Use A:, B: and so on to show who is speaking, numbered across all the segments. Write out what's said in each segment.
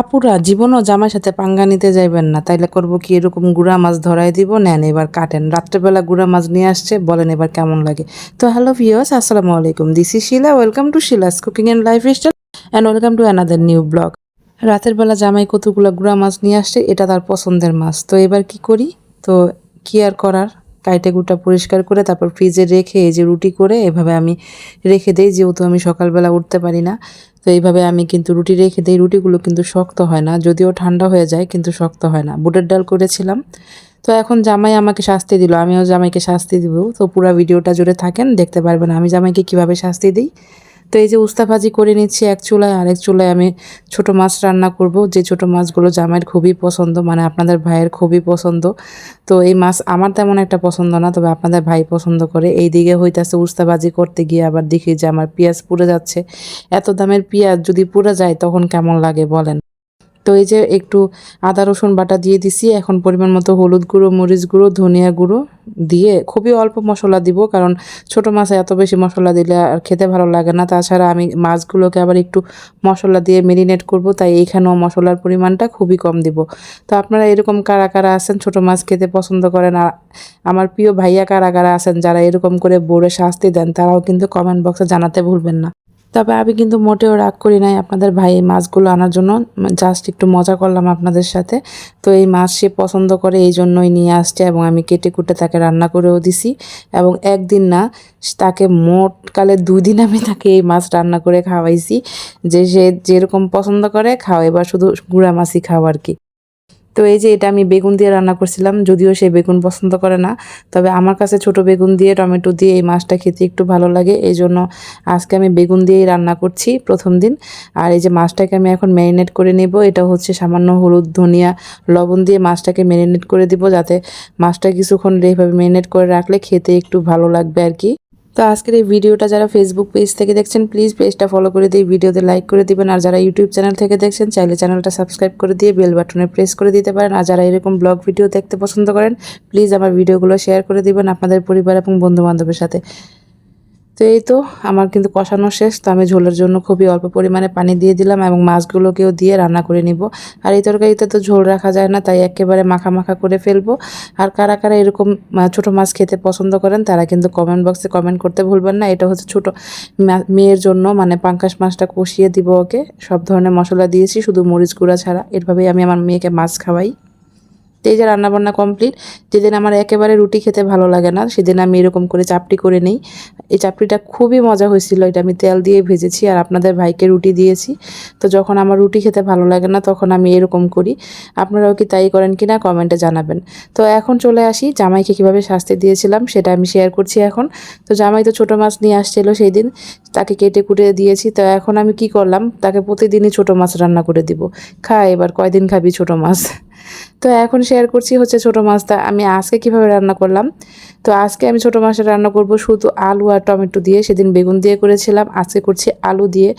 A: আপুরা জীবনও জামাইয়ের সাথে পাঙ্গা নিতে যাইবেন না। তাইলে করব কি, এরকম গুড়া মাছ ধরাই দিব, নেন এবার কাটেন। রাত্রেবেলা গুড়া মাছ নিয়ে আসছে, বলেন এবার কেমন লাগে। তো হ্যালো ভিওস আসসালামু আলাইকুম। This is Shila, welcome to Shila's cooking and lifestyle and welcome to another new blog. রাতের বেলা জামাই কতগুলো গুড়া মাছ নিয়ে আসছে, এটা তার পছন্দের মাছ। তো এবার কি করি? তো কি আর করার? কাইটে গুটা পরিষ্কার করে তারপর ফ্রিজে রেখে, এই যে রুটি করে, এভাবে আমি রেখে দেই, যেহেতু আমি সকালবেলা উঠতে পারি না। তো এইভাবে আমি কিন্তু রুটি রেখে দিই। রুটিগুলো কিন্তু শক্ত হয় না। যদিও ঠান্ডা হয়ে যায়, কিন্তু শক্ত হয় না। বুটের ডাল করেছিলাম। তো এখন জামাই আমাকে শাস্তি দিল। আমিও জামাইকে শাস্তি দিব। তো পুরো ভিডিওটা জুড়ে থাকেন, দেখতে পারবেন আমি জামাইকে কীভাবে শাস্তি দিই। তো এই যে উস্তা ভাজি করে নিচ্ছি এক চুলায়, আরেক চুলায় আমি ছোট মাছ রান্না করব। যে ছোট মাছগুলো জামাইয়ের খুবই পছন্দ মানে আপনাদের ভাইয়ের খুবই পছন্দ। তো এই মাছ আমার তেমন একটা পছন্দ না, তবে আপনাদের ভাই পছন্দ করে। এই দিকে হইতেছে উস্তা ভাজি করতে গিয়ে আবার দেখি যে আমার পেঁয়াজ পুড়ে যাচ্ছে। এত দামের পেঁয়াজ যদি পুড়ে যায় তখন কেমন লাগে বলেন? তো এই যে একটু আদা, রসুন বাটা দিয়ে দিছি। এখন পরিমাণ মতো হলুদ গুঁড়ো, মরিচ গুঁড়ো, ধনিয়া গুঁড়ো দিয়ে খুবই অল্প মশলা দিব, কারণ ছোট মাছে এত বেশি মশলা দিলে আর খেতে ভালো লাগে না। তাছাড়া আমি মাছগুলোকে আবার একটু মশলা দিয়ে মেরিনেট করব, তাই এইখানেও মশলার পরিমাণটা খুবই কম দিব। তো আপনারা এরকম কারা কারা আছেন ছোট মাছ খেতে পছন্দ করেন? আর আমার প্রিয় ভাইয়া কারা কারা আছেন, যারা এরকম করে বোর্ডে শাস্তি দেন, তারাও কিন্তু কমেন্ট বক্সে জানাতে ভুলবেন না। তবে আমি কিন্তু মোটেও রাগ করি নাই আপনাদের ভাই এই মাছগুলো আনার জন্য। জাস্ট একটু মজা করলাম আপনাদের সাথে। তো এই মাছ সে পছন্দ করে এই জন্যই নিয়ে আসছে এবং আমি কেটে কুটে তাকে রান্না করেও দিছি। এবং একদিন না, তাকে মোট কালে দুই দিন আমি তাকে এই মাছ রান্না করে খাওয়াইছি। যে সে যেরকম পছন্দ করে খাও এবার শুধু গুঁড়া মাছই খাও আর কি। তো এই যে এটা আমি বেগুন দিয়ে রান্না করছিলাম, যদিও সে বেগুন পছন্দ করে না, তবে আমার কাছে ছোট বেগুন দিয়ে, টমেটো দিয়ে এই মাছটা খেতে একটু ভালো লাগে, এই জন্য আজকে আমি বেগুন দিয়েই রান্না করছি প্রথম দিন। আর এই যে মাছটাকে আমি এখন ম্যারিনেট করে নেব, এটা হচ্ছে সামান্য হলুদ, ধনিয়া, লবণ দিয়ে মাছটাকে ম্যারিনেট করে দিব, যাতে মাছটা কিছুক্ষণ এইভাবে ম্যারিনেট করে রাখলে খেতে একটু ভালো লাগবে আর কি। তো আজকের এই ভিডিওটা যারা ফেসবুক পেজ থেকে দেখছেন প্লিজ পেজটা ফলো করে দিয়ে ভিডিওতে লাইক করে দিবেন। আর যারা ইউটিউব চ্যানেল থেকে দেখছেন, চাইলে চ্যানেলটা সাবস্ক্রাইব করে দিয়ে বেল বাটনে প্রেস করে দিতে পারেন। আর যারা এরকম ব্লগ ভিডিও দেখতে পছন্দ করেন প্লিজ আমার ভিডিওগুলো শেয়ার করে দিবেন আপনাদের পরিবার এবং বন্ধু বান্ধবের সাথে। তো এই তো, আমার কিন্তু কষানো শেষ। তো আমি ঝোলের জন্য খুবই অল্প পরিমাণে পানি দিয়ে দিলাম এবং মাছগুলোকেও দিয়ে রান্না করে নিব। আর এই তরকারিতে তো ঝোল রাখা যায় না, তাই একেবারে মাখা মাখা করে ফেলব। আর কারা কারা এরকম ছোট মাছ খেতে পছন্দ করেন, তারা কিন্তু কমেন্ট বক্সে কমেন্ট করতে ভুলবেন না। এটা হচ্ছে ছোট মেয়ের জন্য মানে পাঙ্কাশ মাছটা কষিয়ে দিব ওকে। সব ধরনের মশলা দিয়েছি, শুধু মরিচ গুঁড়া ছাড়া। এভাবেই আমি আমার মেয়েকে মাছ খাওয়াই। তো এই যে রান্নাবান্না কমপ্লিট, যেদিন আমার একেবারে রুটি খেতে ভালো লাগে না, সেদিন আমি এরকম করে চাপটি করে নিই। এই চাপটিটা খুবই মজা হয়েছিল, এটা আমি তেল দিয়ে ভেজেছি আর আপনাদের ভাইকে রুটি দিয়েছি। তো যখন আমার রুটি খেতে ভালো লাগে না, তখন আমি এরকম করি। আপনারাও কি তাই করেন কিনা কমেন্টে জানাবেন। তো এখন চলে আসি, জামাইকে কীভাবে শাস্তি দিয়েছিলাম সেটা আমি শেয়ার করছি এখন। তো জামাই তো ছোটো মাছ নিয়ে আসছিল সেই দিন তাকে কেটে কুটে দিয়েছি। তো এখন আমি কি করলাম, তাকে প্রতিদিনই ছোটো মাছ রান্না করে দিব। খা, এবার কয়দিন খাবি ছোটো মাছ? তো এখন শেয়ার করছি হচ্ছে ছোটো মাছটা। আমি আজকে কীভাবে রান্না করলাম? তো আজকে আমি ছোটো মাছটা রান্না করব শুধু আলু আর টমেটো দিয়ে। সেদিন বেগুন দিয়ে করেছিলাম, আজকে করছি আলু দিয়ে।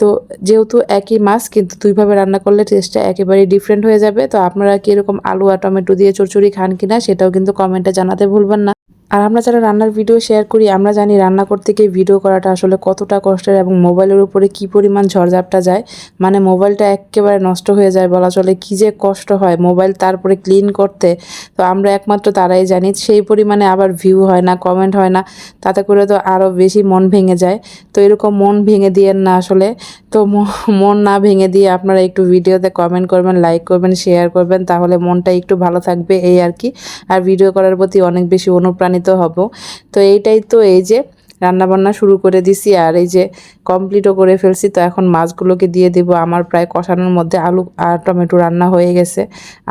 A: তো যেহেতু একই মাছ, কিন্তু দুইভাবে রান্না করলে টেস্টটা একেবারেই ডিফারেন্ট হয়ে যাবে। তো আপনারা কীরকম আলু আর টমেটো দিয়ে চড়চড়ি খান কিনা, সেটাও কিন্তু কমেন্টে জানাতে ভুলবেন না। আর আমরা যারা রান্নার ভিডিও শেয়ার করি, আমরা জানি রান্না করতে গিয়ে ভিডিও করাটা আসলে কতটা কষ্টের এবং মোবাইলের উপরে কি পরিমাণ ঝড়ঝাপটা যায়। মানে মোবাইলটা একেবারে নষ্ট হয়ে যায় বলা চলে, কি যে কষ্ট হয় মোবাইল তারপরে ক্লিন করতে। তো আমরা একমাত্র তারাই জানি, সেই পরিমাণে আবার ভিউ হয় না কমেন্ট হয় না, তাতে করে তো আরও বেশি মন ভেঙে যায়। তো এরকম মন ভেঙে দিয়েন না আসলে। মন না ভেঙে দিয়ে আপনারা একটু ভিডিওতে কমেন্ট করবেন লাইক করবেন শেয়ার করবেন, তাহলে মনটা একটু ভালো থাকবে এই আর কি। আর ভিডিও করার প্রতি অনেক বেশি অনুপ্রাণিত হব। তো এইটাই তো এই যে রান্নাবান্না শুরু করে দিছি, আর এই যে কমপ্লিটও করে ফেলছি, তো এখন মাছগুলোকে দিয়ে দেব। আমার প্রায় কষানোর মধ্যে আলু আর টমেটো রান্না হয়ে গেছে।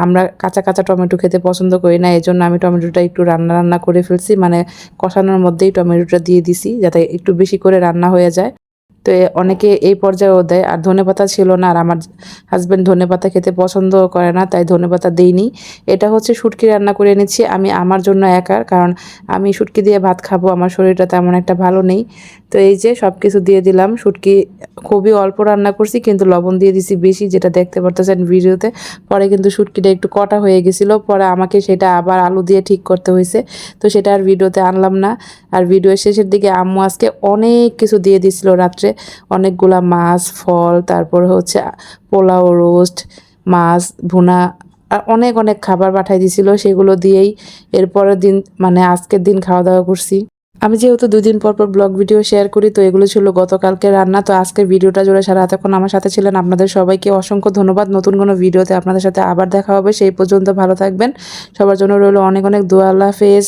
A: আমরা কাঁচা কাঁচা টমেটো খেতে পছন্দ করি না এই জন্য আমি টমেটোটা একটু রান্না রান্না করে ফেলছি। মানে কষানোর মধ্যেই টমেটোটা দিয়ে দিছি, যাতে একটু বেশি করে রান্না হয়ে যায়। তো অনেকে এই পর্যায়েও দেয়, আর ধনেপাতা ছিল না, আর আমার হাজব্যান্ড ধনেপাতা খেতে পছন্দ করে না, তাই ধনেপাতা দিইনি। এটা হচ্ছে শুটকি রান্না করে এনেছি, আমি আমার জন্য একার, কারণ আমি শুটকি দিয়ে ভাত খাব, আমার শরীরটা তেমন একটা ভালো নেই। তো এই যে সব কিছু দিয়ে দিলাম, শুটকি খুবই অল্প রান্না করছি, কিন্তু লবণ দিয়ে দিছি বেশি, যেটা দেখতে পারতেছেন ভিডিওতে। পরে কিন্তু শুটকিটা একটু কটা হয়ে গেছিল, পরে আমাকে সেটা আবার আলু দিয়ে ঠিক করতে হয়েছে। তো সেটা আর ভিডিওতে আনলাম না। আর ভিডিওর শেষের দিকে আম্মু আজকে অনেক কিছু দিয়ে দিছিল রাত্রে। অনেকগুলা মাছ, ফল, তারপর হচ্ছে পোলাও, রোস্ট, মাছ, ভুনা আর অনেক অনেক খাবার পাঠাই দিছিল। সেগুলো দিয়েই এরপরের দিন মানে আজকের দিন খাওয়া দাওয়া করছি। আমি যেহেতু দুদিন পর পর ব্লগ ভিডিও শেয়ার করি, তো এগুলো ছিল গতকালকে রান্না। তো আজকের ভিডিওটা জুড়ে সারা এতক্ষণ আমার সাথে ছিলেন আপনাদের সবাইকে অসংখ্য ধন্যবাদ। নতুন কোনো ভিডিওতে আপনাদের সাথে আবার দেখা হবে। সেই পর্যন্ত ভালো থাকবেন। সবার জন্য রইল অনেক অনেক দোয়া। হাফেজ।